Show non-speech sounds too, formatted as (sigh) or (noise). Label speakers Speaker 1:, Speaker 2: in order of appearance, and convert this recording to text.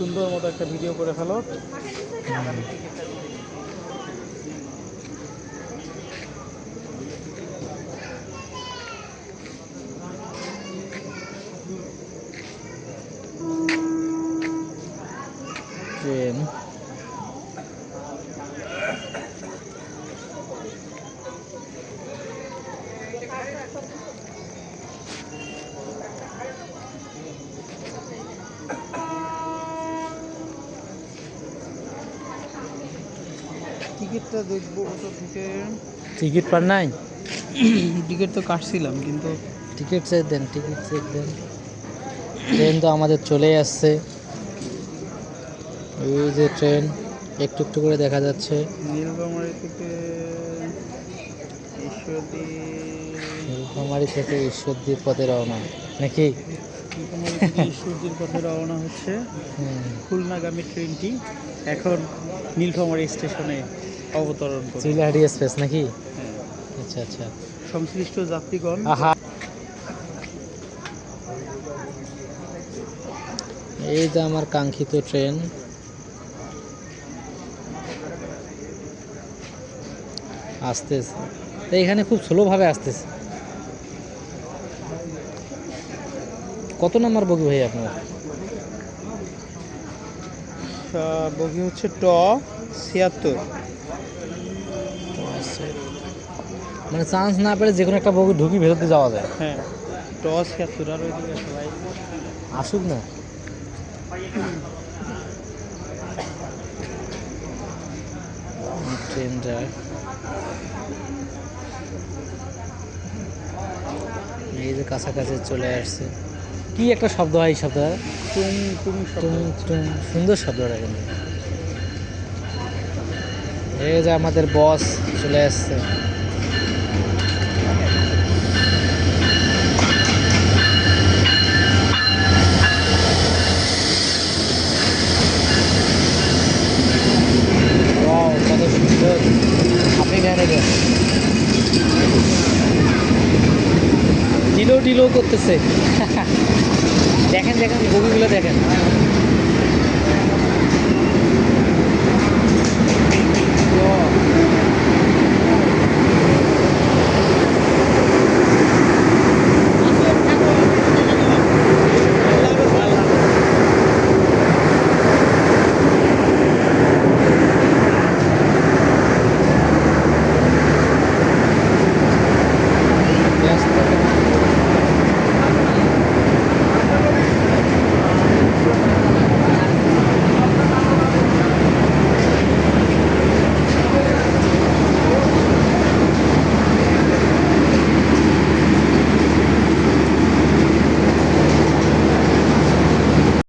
Speaker 1: সুন্দর মতো একটা ভিডিও করে ফেলো
Speaker 2: ট্রেন
Speaker 1: টিকিটটা দেখব ওটা থেকে।
Speaker 2: টিকিট পার নাই?
Speaker 1: টিকিট তো কাটছিলাম কিন্তু
Speaker 2: টিকিট চেক দেন টিকিট চেক দেন। ট্রেন তো আমাদের চলেই আসছে। এই যে ট্রেন একটু একটু করে দেখা যাচ্ছে।
Speaker 1: নীলফামারী থেকে ঈশ্বরদী।
Speaker 2: নীলফামারী থেকে ঈশ্বরদীর পথে রওনা নাকি?
Speaker 1: ঈশ্বরদীর পথে রওনা হচ্ছে। খুলনাগামী ট্রেনটি এখন নীলফামারী স্টেশনে। অবতরণ করবে
Speaker 2: চিলাহাটি এক্সপ্রেস নাকি। আচ্ছা আচ্ছা।
Speaker 1: সংশ্লিষ্ট যাত্রীগণ।
Speaker 2: আহা। এই যে আমার কাঙ্ক্ষিত ট্রেন। আসতেছে। তো এখানে খুব স্লোভাবে আসতেছে। কত নম্বর বগি ভাই আপনার?
Speaker 1: বগি হচ্ছে ট ছিয়াত্তর।
Speaker 2: মানে চান্স না পেলে যে কোনো একটা বগি ঢুকি ভেতরতে যাওয়া যায়।
Speaker 1: হ্যাঁ ট ছিয়াত্তর আর ওইদিকে সবাই।
Speaker 2: আসুক না। ট্রেনটা এই যে কাছাকাছি চলে আসছে। কি একটা শব্দ হয় এই
Speaker 1: শব্দ।
Speaker 2: টুম টুম সুন্দর শব্দটা কিন্তু। এই যে আমাদের বস চলে আসছে Wow, কত সুন্দর আপনি ধ্যানে দেন ডিলো করতেছে। (laughs) দেখেন দেখেন বগিগুলো দেখেন।